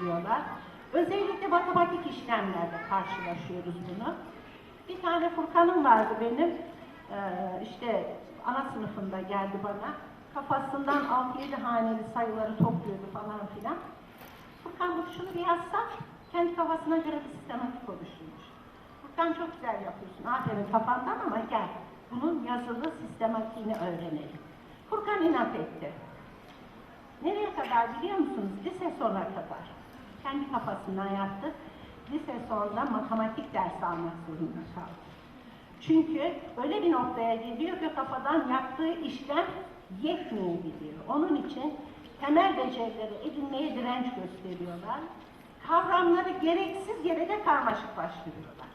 gösteriyorlar. Özellikle matematik işlemlerde karşılaşıyoruz bunu. Bir tane Furkan'ım vardı benim. Ee, işte ana sınıfında geldi bana. Kafasından 6-7 haneli sayıları topluyordu falan filan. Furkan bu şunu bir yazsa kendi kafasına göre bir sistematik oluşturmuş. Furkan çok güzel yapıyorsun. Aferin kafandan ama gel. Bunun yazılı sistematiğini öğrenelim. Furkan inat etti. Nereye kadar biliyor musunuz? Lise sonuna kadar. Kendi kafasından yaptı. Lise sonunda matematik dersi almak zorunda kaldı. Çünkü öyle bir noktaya geliyor ki kafadan yaptığı işlem yetmeyebiliyor. Onun için temel becerileri edinmeye direnç gösteriyorlar. Kavramları gereksiz yere de karmaşıklaştırıyorlar.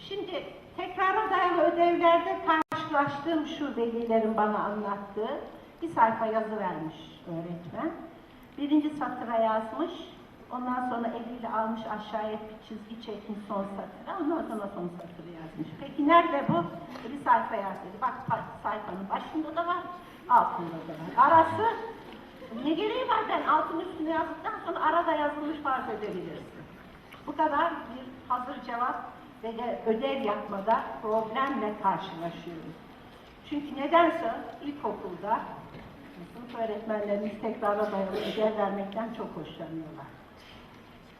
Şimdi tekrara dayalı ödevlerde karşılaştığım şu velilerin bana anlattığı bir sayfa yazı vermiş öğretmen. Birinci satıra yazmış, ondan sonra eliyle almış aşağıya bir çizgi çekmiş son satıra, ondan sonra son satırı yazmış. Peki nerede bu? Bir sayfa yazdı. Bak sayfanın başında da var, altında da var. Arası ne gereği var ben altın üstüne yazdıktan sonra arada yazılmış fark edebilirsin. Bu kadar bir hazır cevap ve de ödev yapmada problemle karşılaşıyoruz. Çünkü nedense ilkokulda öğretmenlerimiz tekrara dayalı ödev vermekten çok hoşlanıyorlar.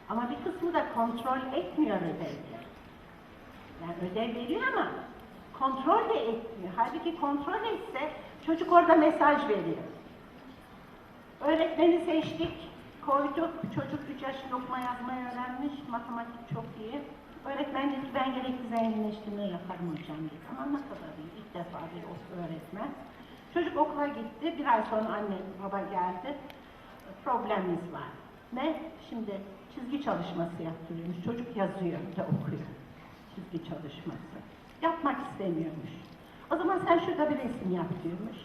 Ama bir kısmı da kontrol etmiyor ödevleri. Yani ödev veriyor ama kontrol de etmiyor. Halbuki kontrol etse çocuk orada mesaj veriyor. Öğretmeni seçtik, koyduk. Çocuk 3 yaşında okuma yazmayı öğrenmiş, matematik çok iyi. Öğretmen dedi ben gerekli zenginleştirme yaparım hocam dedi. Ama ne kadar iyi, ilk defa bir öğretmen. Çocuk okula gitti, bir ay sonra anne baba geldi. Problemimiz var. Ne? Şimdi çizgi çalışması yaptırıyormuş. Çocuk yazıyor ve okuyor. Çizgi çalışması. Yapmak istemiyormuş. O zaman sen şurada bir resim yap diyormuş.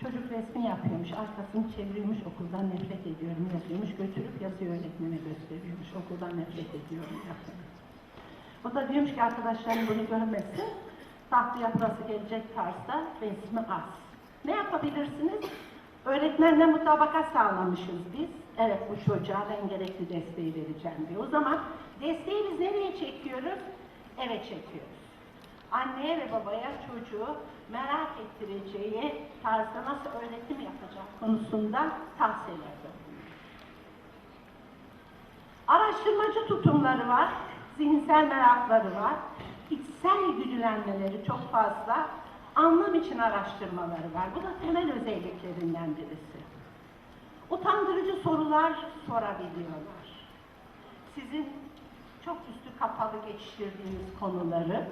Çocuk resmi yapıyormuş, arkasını çeviriyormuş, okuldan nefret ediyorum yazıyormuş, götürüp yazıyor öğretmene gösteriyormuş, okuldan nefret ediyorum yapıyormuş. O da diyormuş ki arkadaşlarım bunu görmesin, tahtaya burası gelecek tarzda resmi az. Ne yapabilirsiniz? Öğretmenle mutabakat sağlamışız biz. Evet bu çocuğa ben gerekli desteği vereceğim diye. O zaman desteği biz nereye çekiyoruz? Eve çekiyoruz anneye ve babaya çocuğu merak ettireceği tarzda nasıl öğretim yapacak konusunda tavsiyelerde bulunuyor. Araştırmacı tutumları var, zihinsel merakları var, içsel güdülenmeleri çok fazla, anlam için araştırmaları var. Bu da temel özelliklerinden birisi. Utandırıcı sorular sorabiliyorlar. Sizin çok üstü kapalı geçiştirdiğiniz konuları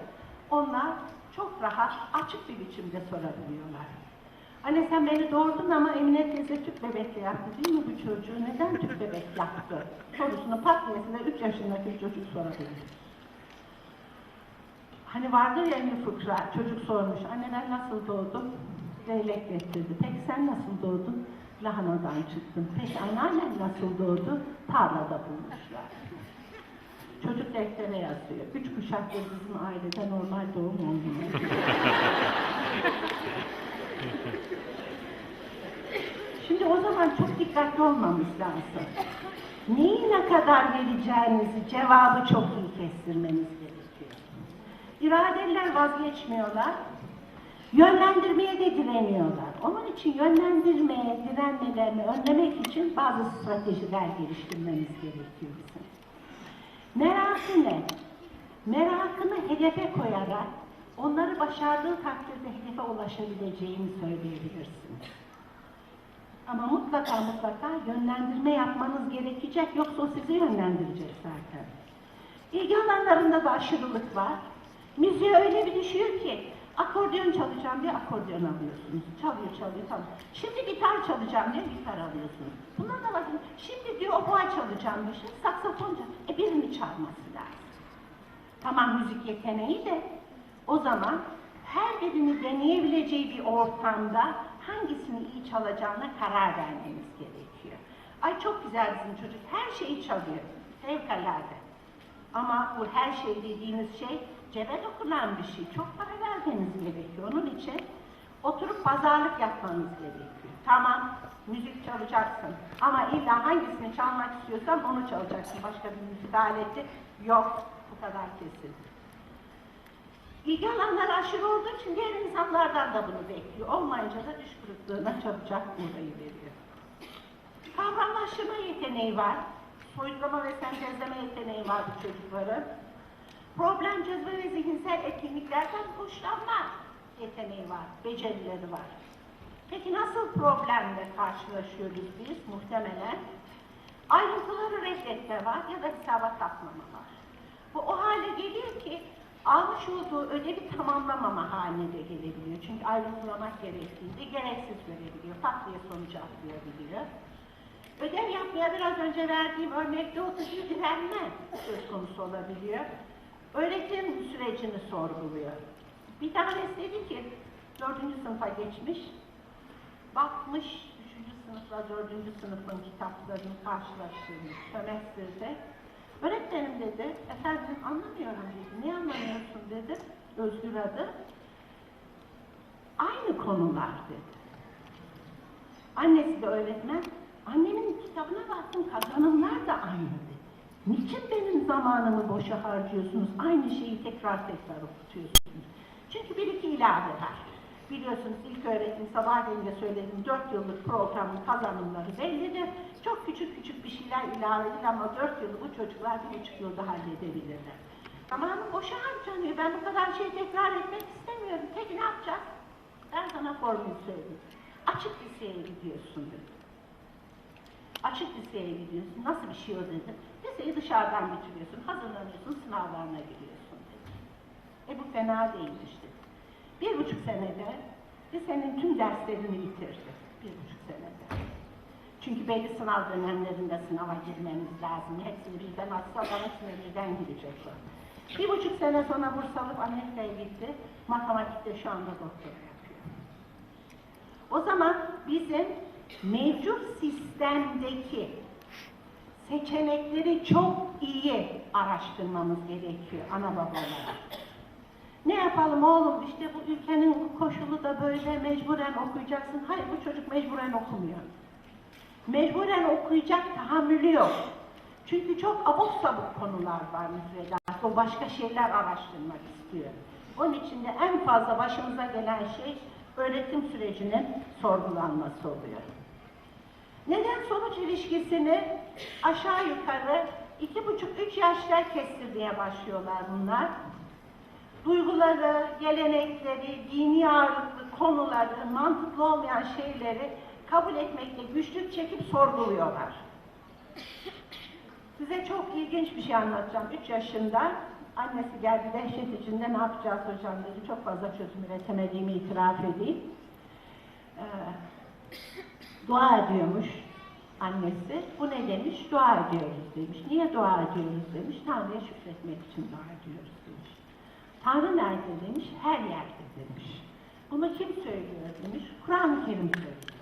onlar çok rahat, açık bir biçimde sorabiliyorlar. Anne sen beni doğurdun ama Emine teyze tüp bebekle yaptı değil mi bu çocuğu? Neden tüp bebek yaptı? Sorusunu pat diyesinde 3 yaşındaki çocuk sorabilir. Hani vardır ya bir fıkra, çocuk sormuş, anne ben nasıl doğdum? Leylek getirdi. Peki sen nasıl doğdun? Lahanadan çıktım. Peki anneannen nasıl doğdu? Tarlada bulmuşlar. Çocuk deftere yazıyor. Üç kuşaktır bizim ailede normal doğum olmuyor. Şimdi o zaman çok dikkatli olmamız lazım. Neyi ne kadar vereceğinizi, cevabı çok iyi kestirmeniz gerekiyor. İradeliler vazgeçmiyorlar. Yönlendirmeye de direniyorlar. Onun için yönlendirmeye, direnmelerini önlemek için bazı stratejiler geliştirmemiz gerekiyor bizim. Merakı ne? Merakını hedefe koyarak onları başardığı takdirde hedefe ulaşabileceğini söyleyebilirsiniz. Ama mutlaka mutlaka yönlendirme yapmanız gerekecek yoksa o sizi yönlendirecek zaten. İlgi alanlarında da aşırılık var. Müziğe öyle bir düşüyor ki akordeon çalacağım diye akordeon alıyorsunuz. Çalıyor çalıyor tamam. Şimdi gitar çalacağım diye gitar alıyorsunuz. Bunlar da lazım. Şimdi diyor oboa çalacağım diyor. Şimdi saksafon çal- E birini çalması lazım. Tamam müzik yeteneği de o zaman her birini deneyebileceği bir ortamda hangisini iyi çalacağına karar vermeniz gerekiyor. Ay çok güzel bizim çocuk her şeyi çalıyor. Fevkalade. Ama bu her şey dediğiniz şey cebe dokunan bir şey. Çok para vermeniz gerekiyor. Onun için oturup pazarlık yapmanız gerekiyor. Tamam Müzik çalacaksın. Ama illa hangisini çalmak istiyorsan onu çalacaksın. Başka bir müzik aleti yok. Bu kadar kesin. İlgi alanları aşırı olduğu için diğer insanlardan da bunu bekliyor. Olmayınca da düş kırıklığına çabucak uğrayıveriyor. Kavramlaştırma yeteneği var. Soyutlama ve sentezleme yeteneği var bu çocukların. Problem çözme ve zihinsel etkinliklerden hoşlanma yeteneği var, becerileri var. Peki nasıl problemle karşılaşıyoruz biz? Muhtemelen ayrıntıları reddetme var ya da hesaba katmama var. Bu o hale geliyor ki almış olduğu ödevi tamamlamama haline de gelebiliyor. Çünkü ayrıntılamak gerektiğinde gereksiz görebiliyor. Diye sonucu atlayabiliyor. Ödev yapmaya biraz önce verdiğim örnekte o tür direnme söz konusu olabiliyor. Öğretim sürecini sorguluyor. Bir tanesi dedi ki, dördüncü sınıfa geçmiş, bakmış üçüncü sınıfla dördüncü sınıfın kitaplarını karşılaştırmış sömestrde. Öğretmenim dedi, efendim anlamıyorum dedi, ne anlamıyorsun dedi, Özgür adı. Aynı konular dedi. Annesi de öğretmen. Annemin kitabına baktım kazanımlar da aynı dedi. Niçin benim zamanımı boşa harcıyorsunuz? Aynı şeyi tekrar tekrar okutuyorsunuz. Çünkü bir iki ilave var. Biliyorsunuz ilk öğretim sabahleyin de söyledim 4 yıllık programın kazanımları bellidir. Çok küçük küçük bir şeyler ilave edilir ama 4 yılı bu çocuklar bir buçuk yılda halledebilirler. Zamanım boşa harcanıyor. Ben bu kadar şey tekrar etmek istemiyorum. Peki ne yapacağız? Ben sana formül söyleyeyim. Açık liseye gidiyorsun dedi. Açık liseye gidiyorsun. Nasıl bir şey o dedim. Liseyi dışarıdan bitiriyorsun. Hazırlanıyorsun, sınavlarına giriyorsun dedi. E bu fena değil işte. Bir buçuk senede lisenin tüm derslerini bitirdi. Bir buçuk senede. Çünkü belli sınav dönemlerinde sınava girmemiz lazım. Hepsini birden atsa hepsine birden girecekler. Bir buçuk sene sonra burs alıp Amerika'ya gitti. Matematikte şu anda doktora yapıyor. O zaman bizim mevcut sistemdeki seçenekleri çok iyi araştırmamız gerekiyor ana baba. Ne yapalım oğlum işte bu ülkenin koşulu da böyle mecburen okuyacaksın. Hayır bu çocuk mecburen okumuyor. Mecburen okuyacak tahammülü yok. Çünkü çok abuk sabuk konular var müfredat. O başka şeyler araştırmak istiyor. Onun için de en fazla başımıza gelen şey öğretim sürecinin sorgulanması oluyor. Neden sonuç ilişkisini aşağı yukarı iki buçuk üç yaşta kestirmeye başlıyorlar bunlar. Duyguları, gelenekleri, dini ağırlıklı konuları, mantıklı olmayan şeyleri kabul etmekte güçlük çekip sorguluyorlar. Size çok ilginç bir şey anlatacağım. Üç yaşında annesi geldi dehşet içinde ne yapacağız hocam dedi. Çok fazla çözüm üretemediğimi itiraf edeyim. Ee, dua ediyormuş annesi. Bu ne demiş? Dua ediyoruz demiş. Niye dua ediyoruz demiş. Tanrı'ya şükretmek için dua ediyoruz demiş. Tanrı nerede demiş? Her yerde demiş. Bunu kim söylüyor demiş. Kur'an-ı Kerim söylüyor.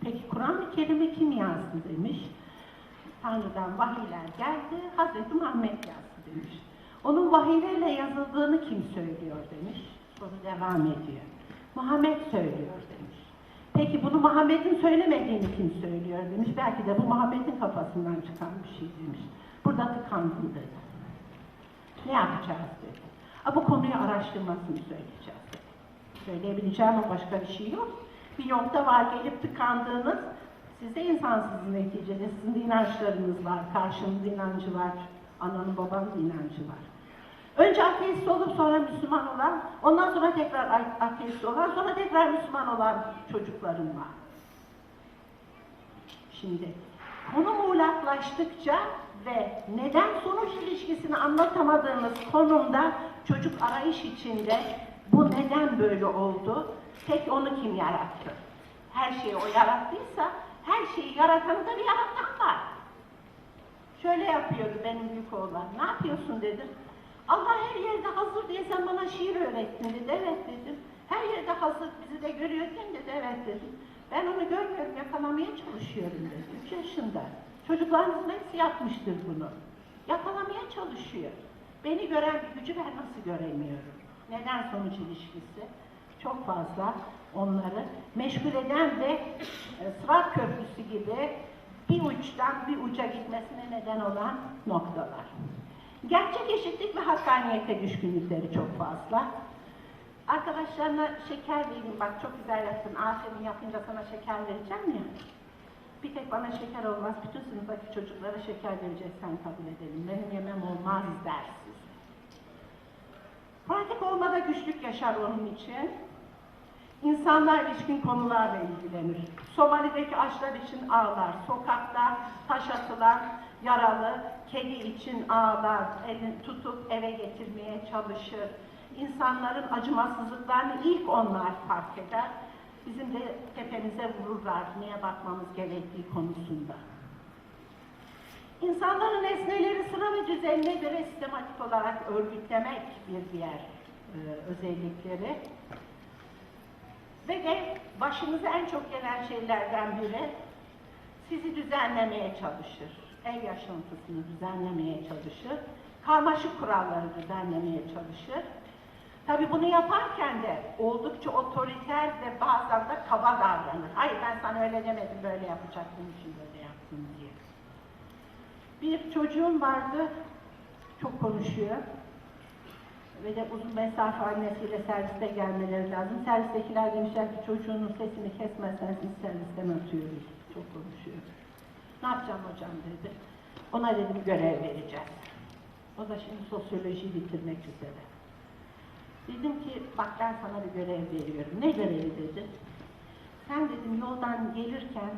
Peki Kur'an-ı Kerim'i kim yazdı demiş. Tanrı'dan vahiyler geldi, Hazreti Muhammed yazdı demiş. Onun vahiylerle yazıldığını kim söylüyor demiş. Soru devam ediyor. Muhammed söylüyor demiş. Peki bunu Muhammed'in söylemediğini kim söylüyor demiş. Belki de bu Muhammed'in kafasından çıkan bir şey demiş. Burada tıkandım dedi. Ne yapacağız dedi. Ha, bu konuyu araştırmasını söyleyeceğiz dedi. Söyleyebileceğim o başka bir şey yok. Bir nokta var gelip tıkandığınız, siz de insansınız neticede, sizin inançlarınız var, karşınızda inancı var, ananın babanın inancı var. Önce ateist olup sonra Müslüman olan, ondan sonra tekrar ateist olan, sonra tekrar Müslüman olan çocuklarım var. Şimdi konu muğlaklaştıkça ve neden sonuç ilişkisini anlatamadığımız konumda çocuk arayış içinde bu neden böyle oldu? Tek onu kim yarattı? Her şeyi o yarattıysa her şeyi yaratanı da bir yaratan var. Şöyle yapıyordu benim büyük oğlan. Ne yapıyorsun dedim. Allah her yerde hazır diye sen bana şiir öğrettin dedi. Evet dedim. Her yerde hazır bizi de görüyor değil mi dedi. Evet dedim. Ben onu görmüyorum yakalamaya çalışıyorum dedi. Üç yaşında. Çocuklarınızın hepsi yapmıştır bunu. Yakalamaya çalışıyor. Beni gören bir gücü ben nasıl göremiyorum? Neden sonuç ilişkisi? Çok fazla onları. Meşgul eden de e, Sırat Köprüsü gibi bir uçtan bir uca gitmesine neden olan noktalar. Gerçek eşitlik ve hakkaniyete düşkünlükleri çok fazla. Arkadaşlarına şeker vereyim, bak çok güzel yaptın, aferin yapınca sana şeker vereceğim ya. Bir tek bana şeker olmaz, bütün sınıftaki çocuklara şeker vereceksen kabul edelim. Benim yemem olmaz dersiz. Pratik olmada güçlük yaşar onun için. İnsanlar ilişkin konularla ilgilenir. Somali'deki açlar için ağlar. Sokakta taş atılan yaralı kedi için ağlar. Elini tutup eve getirmeye çalışır. İnsanların acımasızlıklarını ilk onlar fark eder. Bizim de tepemize vururlar neye bakmamız gerektiği konusunda. İnsanların nesneleri sıra ve düzenine göre sistematik olarak örgütlemek bir diğer e, özellikleri. Ve de başınıza en çok gelen şeylerden biri sizi düzenlemeye çalışır. Ev yaşantısını düzenlemeye çalışır. Karmaşık kuralları düzenlemeye çalışır. Tabi bunu yaparken de oldukça otoriter ve bazen de kaba davranır. Hayır ben sana öyle demedim böyle yapacaktım için böyle yaptım diye. Bir çocuğum vardı, çok konuşuyor. Ve de uzun mesafe annesiyle serviste gelmeleri lazım. Servistekiler demişler ki çocuğunun sesini kesmezsen siz servisten atıyoruz. Çok konuşuyor. Ne yapacağım hocam dedi. Ona dedim görev vereceğiz. O da şimdi sosyoloji bitirmek üzere. Dedim ki bak ben sana bir görev veriyorum. Ne görevi dedi. Sen dedim yoldan gelirken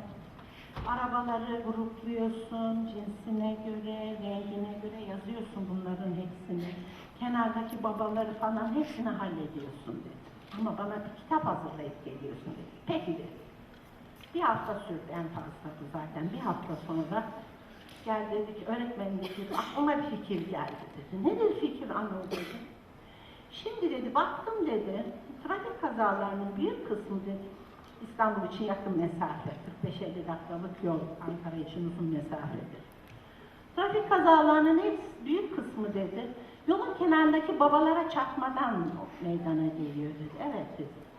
arabaları grupluyorsun, cinsine göre, rengine göre yazıyorsun bunların hepsini. Kenardaki babaları falan hepsini hallediyorsun dedi. Ama bana bir kitap hazırlayıp geliyorsun dedi. Peki dedi. Bir hafta sürdü en fazla bu zaten. Bir hafta sonra gel dedi ki öğretmenim dedi aklıma bir fikir geldi dedi. Nedir fikir Anıl dedi. Şimdi dedi baktım dedi trafik kazalarının büyük kısmı dedi İstanbul için yakın mesafe 45-50 dakikalık yol Ankara için uzun mesafedir. Trafik kazalarının hepsi büyük kısmı dedi yolun kenarındaki babalara çarpmadan meydana geliyor dedi. Evet dedi.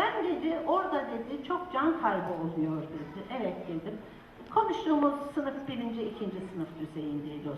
Ben dedi orada dedi çok can kaybı oluyor dedi. Evet dedim. Konuştuğumuz sınıf birinci, ikinci sınıf düzeyindeydi o